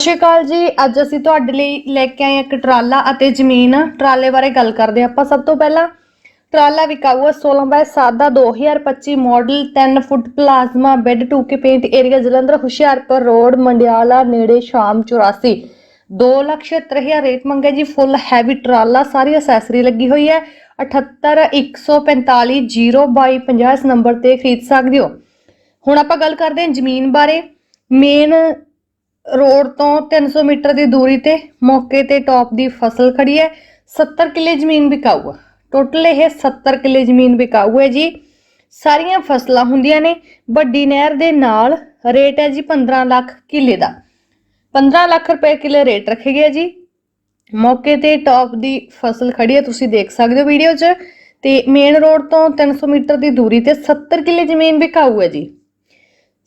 ਸਤਿ ਸ਼੍ਰੀ ਅਕਾਲ ਜੀ। ਅੱਜ ਅਸੀਂ ਤੁਹਾਡੇ ਲਈ ਲੈ ਕੇ ਆਏ ਇੱਕ ਟਰਾਲਾ ਅਤੇ ਜ਼ਮੀਨ। ਟਰਾਲੇ ਬਾਰੇ ਗੱਲ ਕਰਦੇ ਹਾਂ ਆਪਾਂ। ਸਭ ਤੋਂ ਪਹਿਲਾਂ ਟਰਾਲਾ ਵਿਕਾਊ ਹੈ 16 ਬਾਈ 7 ਦਾ 2025 model 10 foot plasma, bed 2K paint area, Jalandhar, Hoshiarpur road, Mandiala, ਨੇੜੇ ਸ਼ਾਮ 84 276000 ਰੇਟ ਮੰਗਿਆ ਜੀ। ਫੁੱਲ ਹੈਵੀ ਟਰਾਲਾ, ਸਾਰੀ ਅਸੈਸਰੀ ਲੱਗੀ ਹੋਈ ਹੈ। 78145 ਇਸ ਨੰਬਰ ਤੇ ਖਰੀਦ ਸਕਦੇ ਹੋ। ਹੁਣ ਆਪਾਂ ਗੱਲ ਕਰਦੇ ਹਾਂ ਜ਼ਮੀਨ ਬਾਰੇ। ਮੇਨ ਰੋਡ ਤੋਂ 300 ਮੀਟਰ ਦੀ ਦੂਰੀ ਤੇ ਮੌਕੇ ਤੇ ਟੌਪ ਦੀ ਫਸਲ ਖੜੀ ਹੈ। 70 ਕਿੱਲੇ ਜ਼ਮੀਨ ਵਿਕਾਊ ਹੈ ਟੋਟਲ ਇਹ 70 ਕਿੱਲੇ ਜ਼ਮੀਨ ਵਿਕਾਊ ਹੈ ਜੀ। ਸਾਰੀਆਂ ਫਸਲਾਂ ਹੁੰਦੀਆਂ ਨੇ। ਵੱਡੀ ਨਹਿਰ ਦੇ ਨਾਲ ਰੇਟ ਹੈ ਜੀ 15 ਲੱਖ ਕਿੱਲੇ ਦਾ। 15 ਲੱਖ ਰੁਪਏ ਕਿੱਲੇ ਰੇਟ ਰੱਖੇ ਗਿਆ ਜੀ। ਮੌਕੇ ਤੇ ਟੌਪ ਦੀ ਫਸਲ ਖੜੀ ਹੈ। ਤੁਸੀਂ ਦੇਖ ਸਕਦੇ ਹੋ ਵੀਡੀਓ 'ਚ। ਤੇ ਮੇਨ ਰੋਡ ਤੋਂ 300 ਮੀਟਰ ਦੀ ਦੂਰੀ ਤੇ 70 ਕਿੱਲੇ ਜ਼ਮੀਨ ਵਿਕਾਊ ਹੈ ਜੀ।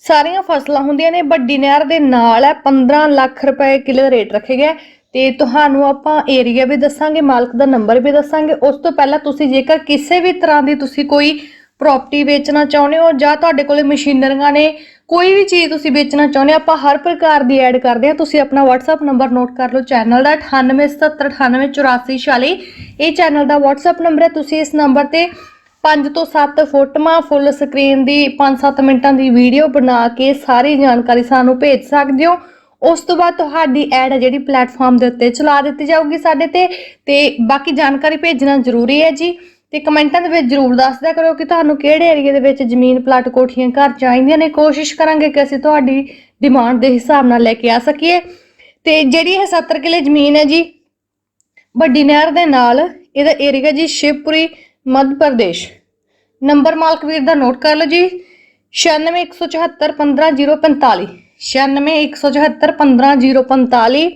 ਸਾਰੀਆਂ ਫਸਲਾਂ ਹੁੰਦੀਆਂ ਨੇ, ਵੱਡੀ ਨਹਿਰ ਦੇ ਨਾਲ ਹੈ 15 ਲੱਖ ਰੁਪਏ ਕਿਲੋ ਰੇਟ ਰੱਖੇ ਗਏ। ਤੇ ਤੁਹਾਨੂੰ ਆਪਾਂ ਏਰੀਆ ਵੀ ਦੱਸਾਂਗੇ, ਮਾਲਕ ਦਾ ਨੰਬਰ ਵੀ ਦੱਸਾਂਗੇ। ਉਸ ਤੋਂ ਪਹਿਲਾਂ ਤੁਸੀਂ ਜੇਕਰ ਕਿਸੇ ਵੀ ਤਰ੍ਹਾਂ ਦੀ ਤੁਸੀਂ ਕੋਈ ਪ੍ਰਾਪਰਟੀ ਵੇਚਣਾ ਚਾਹੁੰਦੇ ਹੋ ਜਾਂ ਤੁਹਾਡੇ ਕੋਲੇ ਮਸ਼ੀਨਰੀਆਂ ਨੇ, ਕੋਈ ਵੀ ਚੀਜ਼ ਤੁਸੀਂ ਵੇਚਣਾ ਚਾਹੁੰਦੇ ਹੋ, ਆਪਾਂ ਹਰ ਪ੍ਰਕਾਰ ਦੀ ਐਡ ਕਰਦੇ ਹਾਂ। ਤੁਸੀਂ ਆਪਣਾ WhatsApp ਨੰਬਰ ਨੋਟ ਕਰ ਲਓ ਚੈਨਲ ਦਾ 9877988446 ਇਹ ਚੈਨਲ ਦਾ WhatsApp ਨੰਬਰ ਹੈ, ਤੁਸੀਂ ਇਸ ਨੰਬਰ ਤੇ 5 ਤੋਂ 7 ਫੋਟੋਆਂ ਫੁੱਲ ਸਕਰੀਨ ਦੀ 5-7 ਮਿੰਟਾਂ ਦੀ ਵੀਡੀਓ ਬਣਾ ਕੇ ਸਾਰੀ ਜਾਣਕਾਰੀ ਸਾਨੂੰ ਭੇਜ ਸਕਦੇ ਹੋ। ਉਸ ਤੋਂ ਬਾਅਦ ਤੁਹਾਡੀ ਐਡ ਹੈ ਜਿਹੜੀ ਪਲੇਟਫਾਰਮ ਦੇ ਉੱਤੇ ਚਲਾ ਦਿੱਤੀ ਜਾਊਗੀ ਸਾਡੇ ਤੇ ਤੇ ਬਾਕੀ ਜਾਣਕਾਰੀ ਭੇਜਣਾ ਜ਼ਰੂਰੀ ਹੈ ਜੀ। ਤੇ ਕਮੈਂਟਾਂ ਦੇ ਵਿੱਚ ਜ਼ਰੂਰ ਦੱਸਦਿਆ ਕਰੋ ਕਿ ਤੁਹਾਨੂੰ ਕਿਹੜੇ ਏਰੀਆ ਦੇ ਵਿੱਚ ਜ਼ਮੀਨ ਪਲਾਟ ਕੋਠੀਆਂ ਘਰ ਚਾਹੀਦੀਆਂ ਨੇ। ਕੋਸ਼ਿਸ਼ ਕਰਾਂਗੇ ਕਿ ਅਸੀਂ ਤੁਹਾਡੀ ਡਿਮਾਂਡ ਦੇ ਹਿਸਾਬ ਨਾਲ ਲੈ ਕੇ ਆ ਸਕੀਏ। ਤੇ ਜਿਹੜੀ ਇਹ 70 ਕਿਲੇ ਜ਼ਮੀਨ ਹੈ ਜੀ, ਵੱਡੀ ਨਹਿਰ ਦੇ ਨਾਲ, ਇਹਦਾ ਏਰੀਆ ਜੀ ਸ਼ਿਵਪੁਰੀ। ਮੱਧ ਪ੍ਰਦੇਸ਼। ਨੰਬਰ ਮਾਲਕ ਵੀਰ ਦਾ ਨੋਟ ਕਰ ਲਓ ਜੀ। 9617715045 9617715045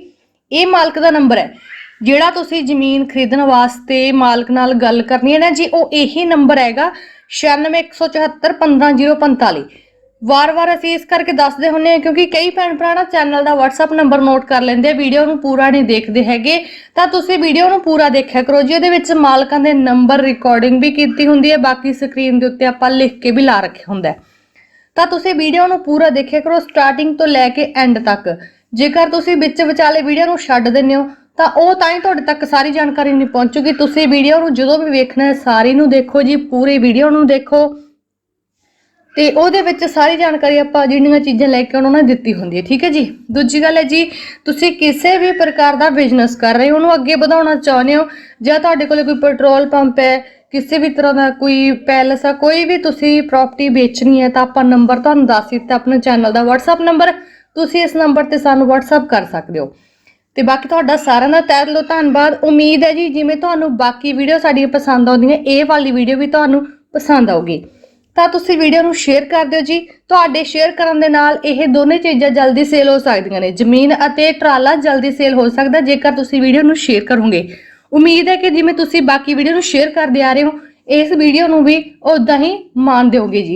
ਇਹ ਮਾਲਕ ਦਾ ਨੰਬਰ ਹੈ। ਜਿਹੜਾ ਤੁਸੀਂ ਜ਼ਮੀਨ ਖਰੀਦਣ ਵਾਸਤੇ ਮਾਲਕ ਨਾਲ ਗੱਲ ਕਰਨੀ ਹੈ ਨਾ ਜੀ, ਉਹ ਇਹੀ ਨੰਬਰ ਹੈਗਾ। 9617715045 ਵਾਰ-ਵਾਰ ਅਸੀਂ ਇਸ ਕਰਕੇ ਦੱਸਦੇ ਹੁੰਨੇ ਆ ਕਿਉਂਕਿ ਕਈ ਭੈਣ ਭਰਾ ਨਾ ਚੈਨਲ ਦਾ WhatsApp ਨੰਬਰ ਨੋਟ ਕਰ ਲੈਂਦੇ ਆ ਵੀਡੀਓ ਨੂੰ ਪੂਰਾ ਨਹੀਂ ਦੇਖਦੇ ਹੈਗੇ। ਤਾਂ ਤੁਸੀਂ ਵੀਡੀਓ ਨੂੰ ਪੂਰਾ ਦੇਖਿਆ ਕਰੋ ਜੀ ਉਹਦੇ ਵਿੱਚ ਮਾਲਕਾਂ ਦੇ ਨੰਬਰ ਰਿਕਾਰਡਿੰਗ ਵੀ ਕੀਤੀ ਹੁੰਦੀ ਹੈ, ਬਾਕੀ ਸਕਰੀਨ ਦੇ ਉੱਤੇ ਆਪਾਂ ਲਿਖ ਕੇ ਵੀ ਲਾ ਰੱਖਿਆ ਹੁੰਦਾ ਤਾਂ ਤੁਸੀਂ ਵੀਡੀਓ ਨੂੰ ਪੂਰਾ ਦੇਖਿਆ ਕਰੋ ਸਟਾਰਟਿੰਗ ਤੋਂ ਲੈ ਕੇ ਐਂਡ ਤੱਕ। ਜੇਕਰ ਤੁਸੀਂ ਵਿੱਚ ਵਿਚਾਲੇ ਵੀਡੀਓ ਨੂੰ ਛੱਡ ਦਿੰਦੇ ਹੋ, ਤਾਂ ਉਹ ਤਾਂ ਹੀ ਤੁਹਾਡੇ ਤੱਕ ਸਾਰੀ ਜਾਣਕਾਰੀ ਨਹੀਂ ਪਹੁੰਚੂਗੀ। ਤੁਸੀਂ ਵੀਡੀਓ ਨੂੰ ਜਦੋਂ ਵੀ ਵੇਖਣਾ ਹੈ, ਸਾਰੀ ਨੂੰ ਦੇਖੋ ਜੀ, ਪੂਰੀ ਵੀਡੀਓ ਨੂੰ ਦੇਖੋ। ਤੇ ਉਹਦੇ ਵਿੱਚ ਸਾਰੀ ਜਾਣਕਾਰੀ ਆਪਾਂ ਜਿਹੜੀਆਂ ਚੀਜ਼ਾਂ ਲੈ ਕੇ ਉਹਨਾਂ ਨੇ ਦਿੱਤੀ ਹੁੰਦੀ ਹੈ, ਠੀਕ ਹੈ ਜੀ? ਦੂਜੀ ਗੱਲ ਹੈ ਜੀ, ਤੁਸੀਂ ਕਿਸੇ ਵੀ ਪ੍ਰਕਾਰ ਦਾ ਬਿਜ਼ਨਸ ਕਰ ਰਹੇ ਹੋ, ਉਹਨੂੰ ਅੱਗੇ ਵਧਾਉਣਾ ਚਾਹੁੰਦੇ ਹੋ ਜਾਂ ਤੁਹਾਡੇ ਕੋਲ ਕੋਈ ਪੈਟਰੋਲ ਪੰਪ ਹੈ, ਕਿਸੇ ਵੀ ਤਰ੍ਹਾਂ ਦਾ ਕੋਈ ਪੈਲਸ ਆ, ਕੋਈ ਵੀ ਤੁਸੀਂ ਪ੍ਰਾਪਰਟੀ ਵੇਚਣੀ ਹੈ ਤਾਂ ਆਪਾਂ ਨੰਬਰ ਤੁਹਾਨੂੰ ਦੱਸ ਦਿੱਤਾ ਆਪਣੇ ਚੈਨਲ ਦਾ WhatsApp ਨੰਬਰ ਤੁਸੀਂ ਇਸ ਨੰਬਰ ਤੇ ਸਾਨੂੰ WhatsApp ਕਰ ਸਕਦੇ ਹੋ। ਤੇ ਬਾਕੀ ਤੁਹਾਡਾ ਸਾਰਿਆਂ ਦਾ ਤਹਿ ਦਿਲੋਂ ਧੰਨਵਾਦ। ਉਮੀਦ ਹੈ ਜੀ, ਜਿਵੇਂ ਤੁਹਾਨੂੰ ਬਾਕੀ ਵੀਡੀਓ ਸਾਡੀਆਂ ਪਸੰਦ ਆਉਂਦੀਆਂ, ਇਹ ਵਾਲੀ ਵੀਡੀਓ ਵੀ ਤੁਹਾਨੂੰ ਪਸੰਦ ਆਊਗੀ। ਤਾਂ ਤੁਸੀਂ ਵੀਡੀਓ ਨੂੰ ਸ਼ੇਅਰ ਕਰ ਦਿਓ ਜੀ। ਤੁਹਾਡੇ ਸ਼ੇਅਰ ਕਰਨ ਦੇ ਨਾਲ ਇਹ ਦੋਨੇ ਚੀਜ਼ਾਂ ਜਲਦੀ ਸੇਲ ਹੋ ਸਕਦੀਆਂ ਨੇ। ਜ਼ਮੀਨ ਅਤੇ ਟਰਾਲਾ ਜਲਦੀ ਸੇਲ ਹੋ ਸਕਦਾ, ਜੇਕਰ ਤੁਸੀਂ ਵੀਡੀਓ ਨੂੰ ਸ਼ੇਅਰ ਕਰੋਗੇ। ਉਮੀਦ ਹੈ ਕਿ ਜਿਵੇਂ ਤੁਸੀਂ ਬਾਕੀ ਵੀਡੀਓ ਨੂੰ ਸ਼ੇਅਰ ਕਰਦੇ ਆ ਰਹੇ ਹੋ, ਇਸ ਵੀਡੀਓ ਨੂੰ ਵੀ ਉਦਾਂ ਹੀ ਮਾਣ ਦਿਓਗੇ ਜੀ।